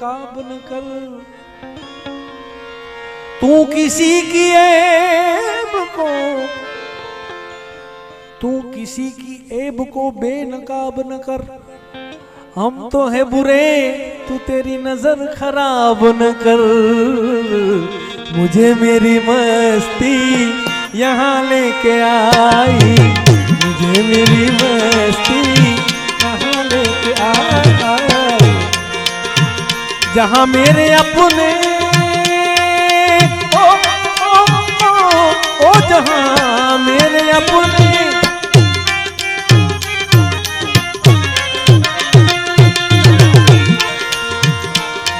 बेनकाब न कर। तू किसी की ऐब को, तू किसी की ऐब को बेनकाब न कर। हम तो है बुरे, तू तेरी नज़र खराब न कर। मुझे मेरी मस्ती यहाँ लेके आई। मुझे मेरी मस्ती जहाँ मेरे अपने ओ, ओ, ओ, ओ जहाँ मेरे अपने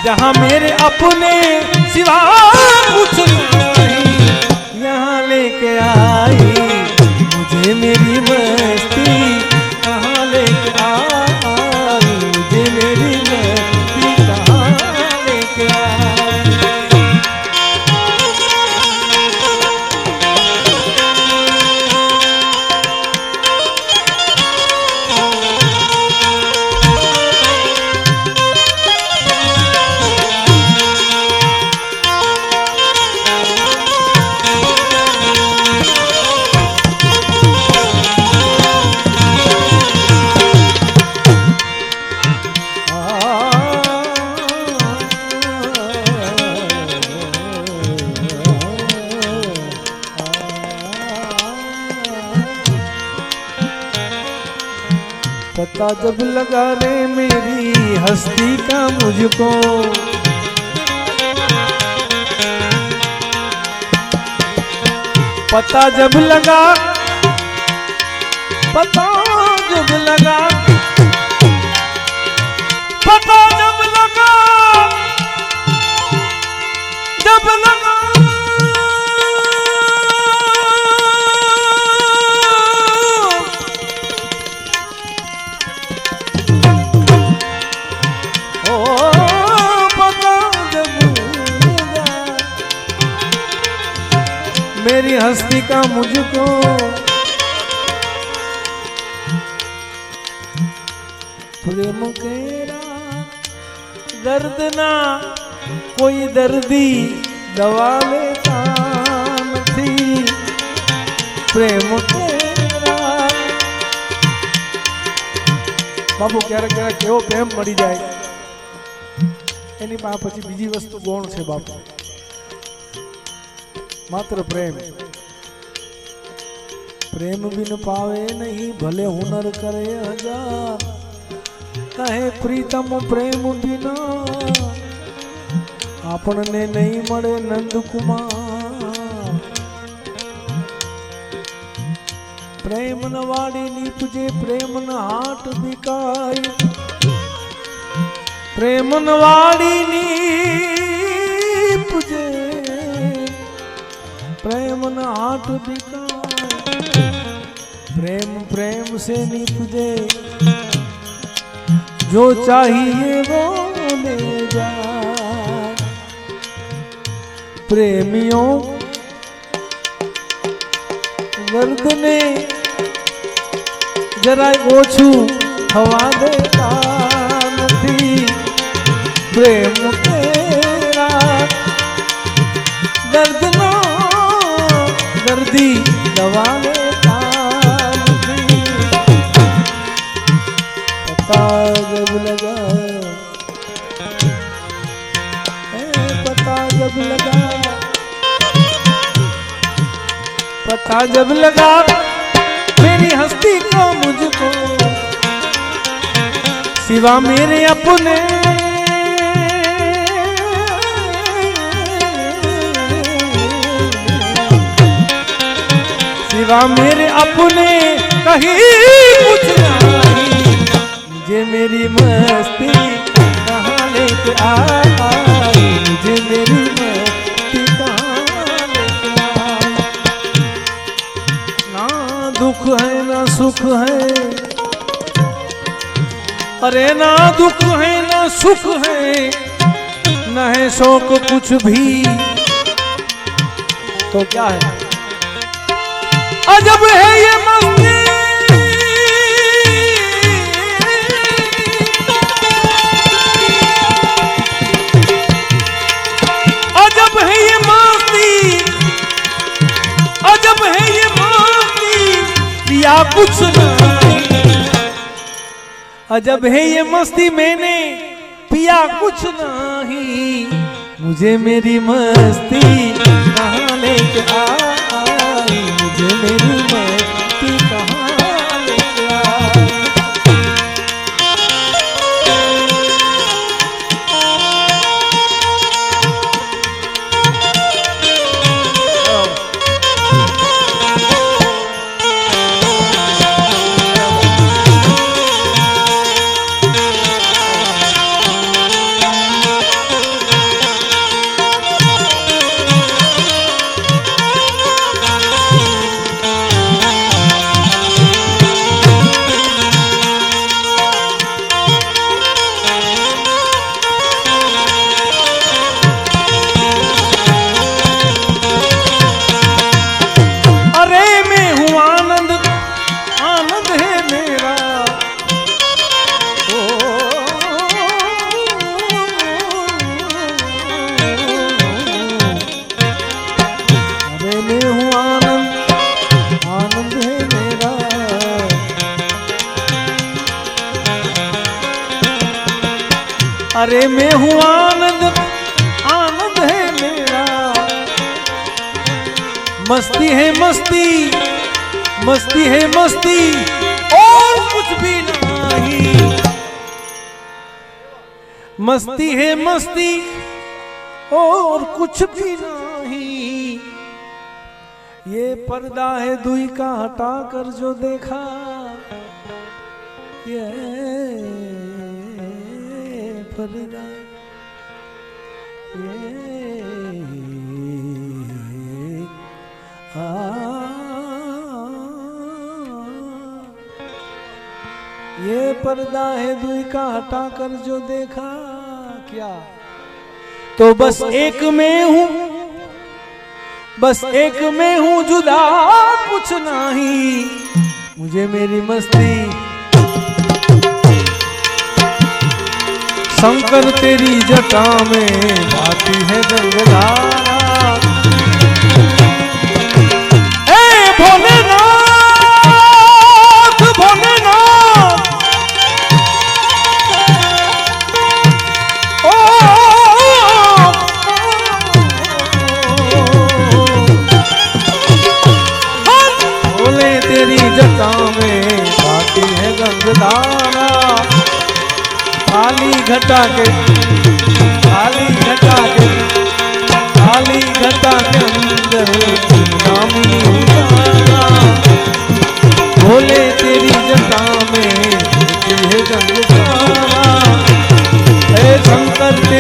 जहाँ मेरे अपने सिवा पता जब लगा रे मेरी हस्ती का मुझको। पता जब लगा, पता जब लगा, पता जब हस्ती का मुझको प्रेम केरा दर्द ना कोई दर्दी दवा लेता નથી પ્રેમ કેરા બાબુ ક્યારેક ક્યારેક કેવો પ્રેમ મળી જાય એની પાસે પછી બીજી વસ્તુ ગૌણ છે બાપુ માત્ર પ્રેમ પ્રેમ બિન પાવે નહીં ભલે હુનર કરે હજાર કહે પ્રીતમ પ્રેમ બિન આપણને નહીં મળે નંદકુમાર પ્રેમ ન વાડી નીપજે પ્રેમ ન હાટ બિકાય પ્રેમ ન વાડી નીપજે प्रेम न आठ बिकाए प्रेम प्रेम से निपजे जो चाहिए वो ले जाए प्रेमियों દર્દ ને જરાય ઓછું થવા દેતા નથી પ્રેમ जब लगा। पता जब लगा, मेरी हस्ती को मुझको। सिवा मेरे अपने। सिवा मेरे अपने कहीं कुछ नहीं। मुझे मेरी मस्ती कहाँ लेके आ अरे ना दुख है, ना सुख है, न है शोक कुछ भी। तो क्या है? अजब है ये मस्ती अजब है ये अजब है ये या कुछ नहीं अजब है ये मस्ती मैंने पिया कुछ नहीं मुझे मेरी मस्ती कहाँ लेके आई अरे मैं हूँ आनंद आनंद है मेरा। मस्ती है मस्ती मस्ती है मस्ती, और कुछ भी नहीं। मस्ती है मस्ती, और कुछ भी नहीं। ये पर्दा है दुई का, हटा कर जो देखा। ये ये ये पर्दा है दुई का हटा कर जो देखा, क्या? तो बस एक में हूँ, बस एक में हूँ, जुदा कुछ नहीं मुझे मेरी मस्ती शंकर तेरी जटा में बाती है गंगधारा